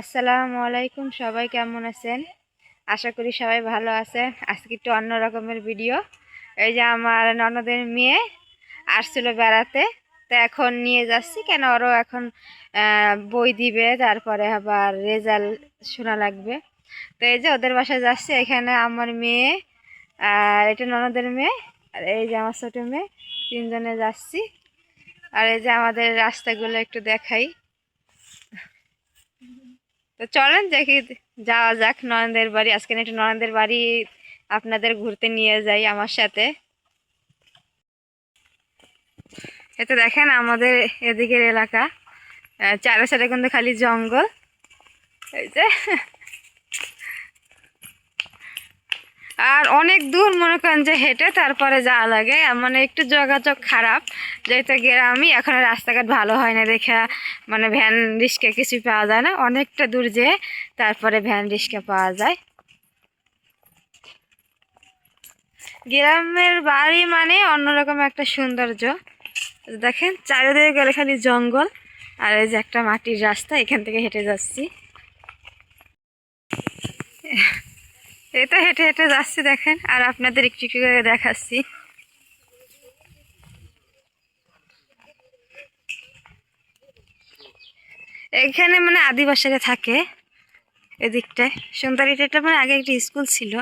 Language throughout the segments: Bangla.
আসসালামু আলাইকুম, সবাই কেমন আছেন? আশা করি সবাই ভালো আছেন। আজকে একটু অন্য রকমের ভিডিও। এই যে আমার ননদের মেয়ে আসছিল বেড়াতে, তো এখন নিয়ে যাচ্ছি। কেন ওরও এখন বই দিবে, তারপরে আবার রেজাল্ট শোনা লাগবে। তো এই যে ওদের বাসায় যাচ্ছি, এখানে আমার মেয়ে আর এটা ননদের মেয়ে, আর এই যে আমার ছোটো মেয়ে, তিনজনে যাচ্ছি। আর এই যে আমাদের রাস্তাগুলো একটু দেখাই। তো চলেন দেখি, যাওয়া যাক ননদের বাড়ি। আজকে একটু ননদের বাড়ি আপনাদের ঘুরতে নিয়ে যাই আমার সাথে। এতে দেখেন আমাদের এদিকের এলাকা। চারে সাইডে কিন্তু খালি জঙ্গল। এই যে আর অনেক দূর মনে করেন যে হেঁটে তারপরে যাওয়া লাগে। মানে একটু যোগাযোগ খারাপ, যেহেতু গ্রামই, এখন রাস্তাঘাট ভালো হয় না দেখে মানে ভ্যান রিক্সা কিছু পাওয়া যায় না। অনেকটা দূর যেয়ে তারপরে ভ্যান রিক্সা পাওয়া যায়। গ্রামের বাড়ি মানে অন্যরকম একটা সৌন্দর্য। দেখেন, চারিদিকে গেলে খালি জঙ্গল, আর এই যে একটা মাটির রাস্তা, এখান থেকে হেঁটে যাচ্ছি। এই তো হেঁটে হেঁটে যাচ্ছি দেখেন, আর আপনাদের একটু একটু করে দেখাচ্ছি। এখানে মানে আদিবাসীরা থাকে এদিকটায়। সুন্দরীটা এটা মানে আগে একটা স্কুল ছিল,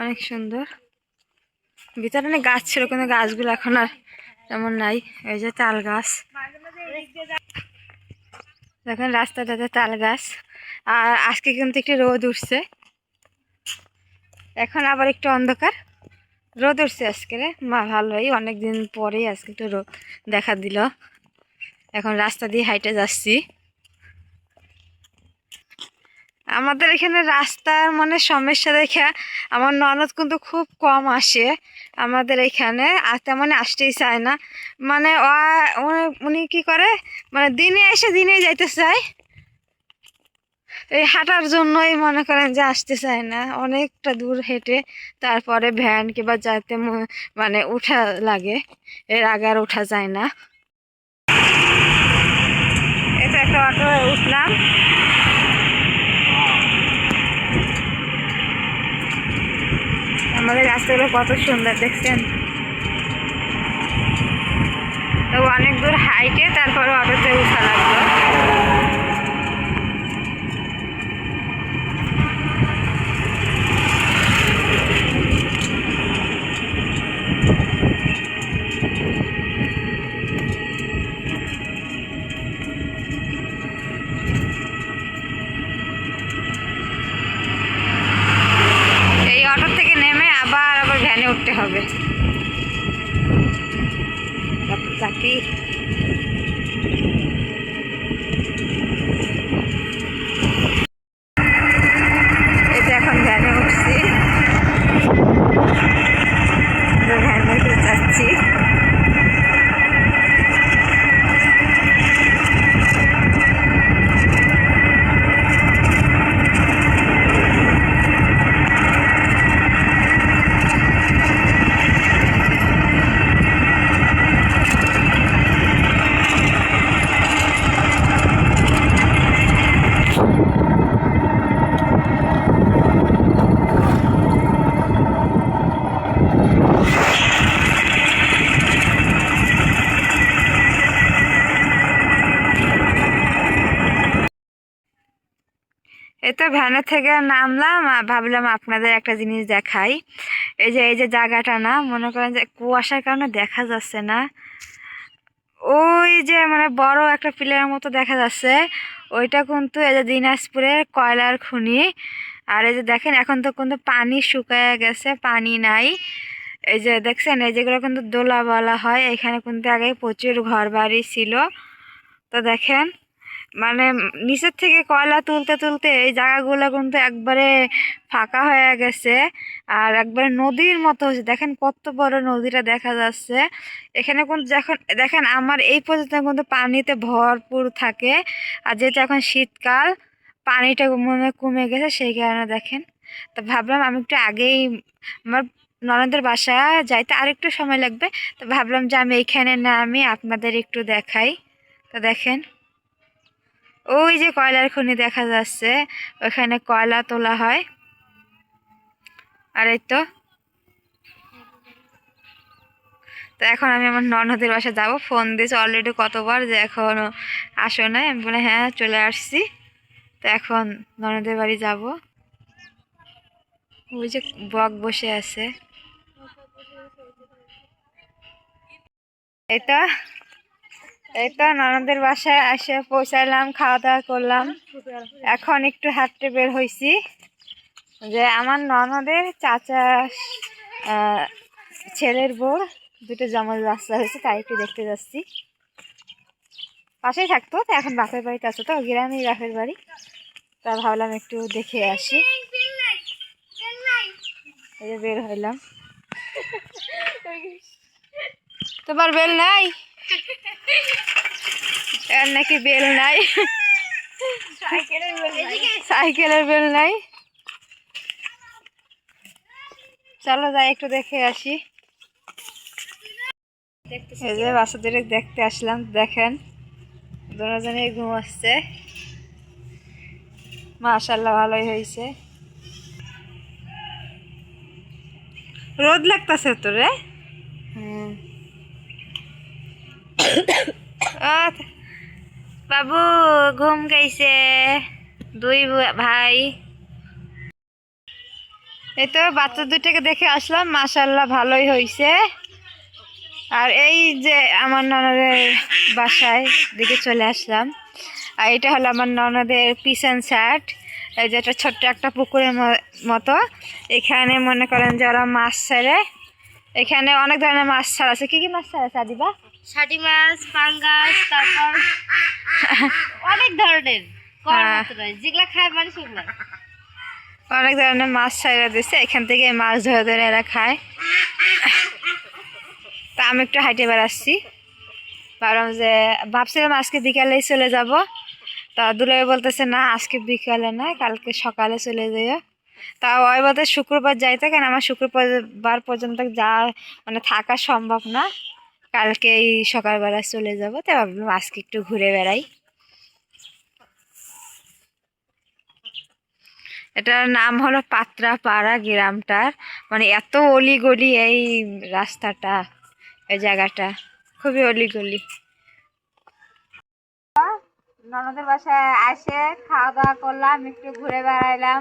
অনেক সুন্দর। ভিতরে অনেক গাছ ছিল, কিন্তু গাছগুলো এখন আর তেমন নাই। এই যে তাল গাছ। দেখেন রাস্তাটাতে তাল গাছ। আর আজকে কিন্তু একটু রোদ উঠছে। এখন আবার একটু অন্ধকার। রোদ উঠছে আজকে মা, ভালোই। অনেক দিন পরেই আজকে একটু রোদ দেখা দিল। এখন রাস্তা দিয়ে হাইটে যাচ্ছি। আমাদের এখানে রাস্তার মানে সমস্যা দেখে আমার ননদ কিন্তু খুব কম আসে আমাদের এখানে। আর তেমন আসতেই চায় না। মানে উনি- কি করে? মানে দিনে এসে দিনেই যাইতে চায়। এই হাঁটার জন্যই মনে করেন যে আসতে চায় না। অনেকটা দূর হেঁটে তারপরে ভ্যান কিংবা যাতে মানে উঠা লাগে। এর আগে আর উঠা যায় না। এটা একটা অটো উঠলাম। আমাদের রাস্তাগুলো কত সুন্দর, দেখছেন? তো অনেক দূর হাইটে তারপরে অটোতে উঠা লাগল। হবে। তারপর ভ্যানের থেকে নামলাম ভাবলাম আপনাদের একটা জিনিস দেখাই। এই যে এই যে জায়গাটা না, মনে করেন যে কুয়াশার কারণে দেখা যাচ্ছে না। ওই যে মানে বড় একটা পিলার মতো দেখা যাচ্ছে। ওইটা কিন্তু এই যে দিনাজপুরের কয়লার খনি। আর এই যে দেখেন, এখন তো কিন্তু পানি শুকায় গেছে, পানি নাই। এই যে দেখছেন, এই যেগুলো কিন্তু দোলা বলা হয়, এখানে কিন্তু আগে প্রচুর ঘর বাড়ি ছিল। তো দেখেন মানে নিচের থেকে কয়লা তুলতে তুলতে এই জায়গাগুলো কিন্তু একবারে ফাঁকা হয়ে গেছে। আর একবারে নদীর মতো হয়েছে। দেখেন কত বড় নদীটা দেখা যাচ্ছে। এখানে কিন্তু যখন, দেখেন আমার এই পর্যন্ত কিন্তু পানিতে ভরপুর থাকে। আর যেহেতু এখন শীতকাল, পানিটা মনে কমে গেছে, সেই কারণে দেখেন। তো ভাবলাম আমি একটু আগেই আমার ননদের বাসা যাইতে আরেকটু সময় লাগবে। তো ভাবলাম যে আমি এইখানে না, আমি আপনাদের একটু দেখাই। তো দেখেন। ওই যে কয়লার খনি দেখা যাচ্ছে, ওখানে কয়লা তোলা হয়। আর এই তো। তো এখন আমি আমার ননদের বাসা যাব। ফোন দিয়েছে অলরেডি কতবার যে এখনও আসো না আমি বলে হ্যাঁ চলে আসছি। তো এখন ননদের বাড়ি যাব। ওই যে বক বসে আছে। তো। এই তো ননদের বাসায় এসে পৌঁছালাম খাওয়া দাওয়া করলাম। এখন একটু হাঁটতে বের হয়েছি যে আমার ননদের চাচা ছেলের বউ, দুটো জমজ রাস্তা হয়েছে, তাই একটু দেখতে যাচ্ছি। পাশেই থাকতো, তো এখন বাপের বাড়িতে আছে তো, গ্রামেই বাপের বাড়ি। তা ভাবলাম একটু দেখে আসি। বের হইলাম। তোমার বেল নাই? এর নাকি বেল নাই। সাইকেলের বেল নাই। চলো যাই, একটু দেখে আসি। এই যে বাচ্চাদের দেখতে আসলাম, দেখেন। দুজনে ঘুম আসছে। মাশাল্লাহ ভালোই হয়েছে। রোদ লাগতেছে তো রে? বাবু, ঘুম গাইছে দুই ভাই। এই তো বাচ্চা দুটাকে দেখে আসলাম মাশাল্লাহ ভালোই হয়েছে আর এই যে আমার ননদের বাসায় দিকে চলে আসলাম। আর এটা হলো আমার ননদের পিছন শার্ট। এই যে একটা ছোট্ট একটা পুকুরের মতো। এখানে মনে করেন যে ওরা মাছ ছাড়ে, এখানে অনেক ধরনের মাছ ছাড়া আছে। কি কি মাছ ছাড়া আছে আদিবা? ষাটি মাছ পাঙ্গাস তারপর অনেক ধরনের হ্যাঁ। যেগুলা খায় মানে সেগুলা। অনেক ধরনের মাছ ছাড়া দিচ্ছে এখান থেকে মাছ ধরে ধরে এরা খায়। তা আমি একটু হাইটে বেড়াচ্ছি। ভাবলাম যে ভাবছিলাম আজকে বিকালেই চলে যাব। তা দুলাই বলতেছে না আজকে বিকালে না কালকে সকালে চলে যাইও তা ওই বলতে শুক্রবার যাইতে কেন আমার শুক্রবার পর্যন্ত যা মানে থাকা সম্ভব না। কালকে এই সকালবেলা চলে যাব তাই ভাবলাম আজকে একটু ঘুরে বেড়াই। এটার নাম হলো পাত্রাপাড়া গ্রামটার। মানে এত অলিগলি এই রাস্তাটা, এই জায়গাটা, খুবই অলিগলি। ননদের বাসায় আসে খাওয়া দাওয়া করলাম, একটু ঘুরে বেড়াইলাম।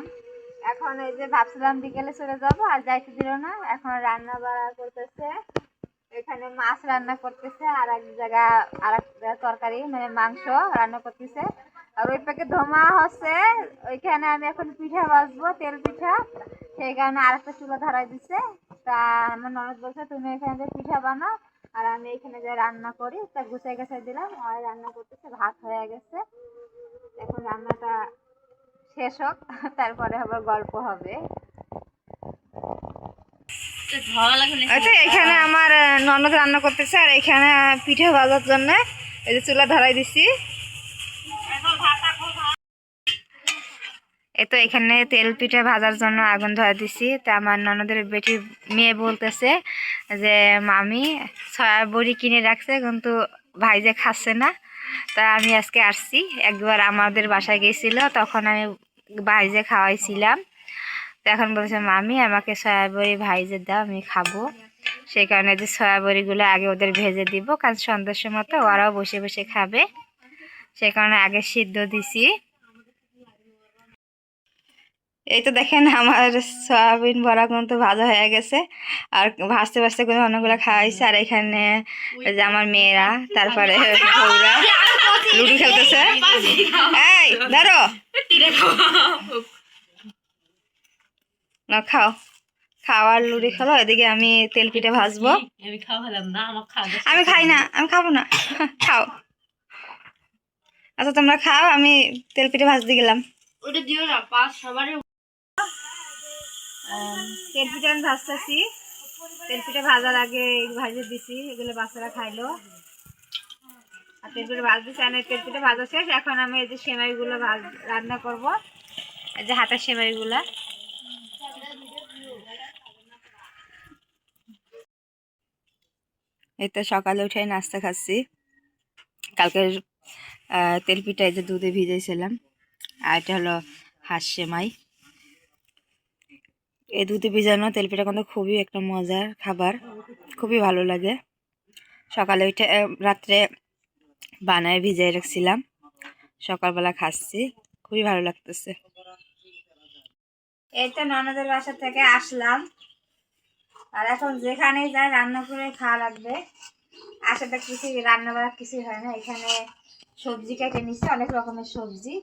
এখন এই যে ভাবছিলাম বিকেলে চলে যাব, আর যাইতে দিল না, এখন রান্না বাড়া করতেছে। এখানে মাছ রান্না করতেছে, আর এক জায়গা, আর এক তরকারি মানে মাংস রান্না করতেছে। আর ওই প্যাকে ধোমা হচ্ছে, ওইখানে আমি এখন পিঠা ভাজবো, তেল পিঠা। সেই কারণে আরেকটা চুলা ধরাই দিচ্ছে তা আমার ননদ বলছে, তুমি এখানে পিঠা বানাও, আর আমি এখানে যে রান্না করি, তা গুছাই গাছাই দিলাম। আর রান্না করতেছে, ভাত হয়ে গেছে। এখন রান্নাটা শেষ হোক, তারপরে আবার গল্প হবে। আচ্ছা এখানে আমার ননদ রান্না করতেছে আর এখানে পিঠে ভাজার জন্য এই যে চুলা ধরাই দিছি। এই তো এখানে তেল পিঠে ভাজার জন্য আগুন ধরে দিছি। তা আমার ননদের বেটি মেয়ে বলতেছে যে মামি ছয়া বড়ি কিনে রাখছে কিন্তু ভাই যে খাচ্ছে না। তা আমি আজকে আসছি। একবার আমাদের বাসায় গেছিল তখন আমি ভাইজে খাওয়াইছিলাম। এখন বলছে মামি আমাকে সয়াবড়ি ভাইজে দাও আমি খাব। সেই কারণে যে সয়াবড়িগুলো আগে ওদের ভেজে দিব কারণ সন্ধ্যার সময় তো ওরাও বসে বসে খাবে। সেই কারণে আগে সিদ্ধ দিছি। এই তো দেখেন আমার সয়াবিন বড়া কিন্তু ভাজা হয়ে গেছে। আর ভাজতে ভাজতে করে অনেকগুলো খাওয়াইছে। আর এখানে যে আমার মেয়েরা তারপরে বউরা লুডু খেলতেছে। এই ধরো। না খাও। খাওয়ার লুড়ি খেলো এদিকে আমি তেল পিঠে ভাজবো। আমি খাওয়ালাম না আমার আমি খাই না আমি খাব না। খাও। আচ্ছা তোমরা খাও আমি তেল পিঠে ভাজতে গেলাম। ওটা দিও না পাঁচ সবারই তেল পিঠে আমি ভাজতেছি। তেল পিঠে ভাজার আগে ভাজে দিছি এগুলো বাচ্চারা খাইলো। আর তেল পিঠে ভাজ দিছি আর তেল পিঠে ভাজা শেষ। এখন আমি এই যে সেমাইগুলো ভাজ রান্না করব। এই যে হাতের সেমাইগুলা। এই তো সকালে উঠে নাস্তা খাচ্ছি। কালকে আহ, তেলপিঠা যে দুধে ভিজাইছিলাম আর এটা হলো হাঁস সেমাই। এই দুধে ভিজানো তেলপিঠা কিন্তু খুবই একটা মজার খাবার খুবই ভালো লাগে। সকালে উঠে রাত্রে বানায় ভিজাই রাখছিলাম সকালবেলা খাচ্ছি খুবই ভালো লাগতেছে। এই তো ননদের বাসা থেকে আসলাম। আর এখন যেখানে যাই রান্না করে খাওয়া লাগবে আসাতে কিছু রান্না বাড়া কিছুই হয় না। এখানে সবজি কেটে নিচ্ছে অনেক রকমের সবজি।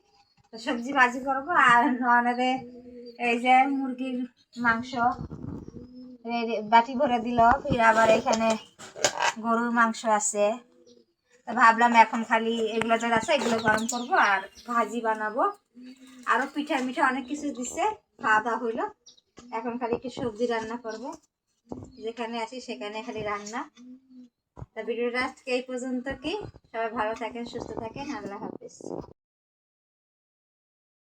তো সবজি ভাজি করব আর ননদে এই যে মুরগির মাংস বাটি ভরে দিল, ফির আবার এখানে গরুর মাংস আছে। তা ভাবলাম এখন খালি এগুলো যা আছে এগুলো গরম করব আর ভাজি বানাবো। আরও পিঠা মিঠা অনেক কিছু দিছে, খাওয়া দাওয়া হইল। এখন খালি একটু সবজি রান্না করব। যেখানে আছি সেখানে খালি রান্না। তা ভিডিওটা আজকে এই পর্যন্ত কি? সবাই ভালো থাকেন, সুস্থ থাকেন, আল্লাহ হাফিজ।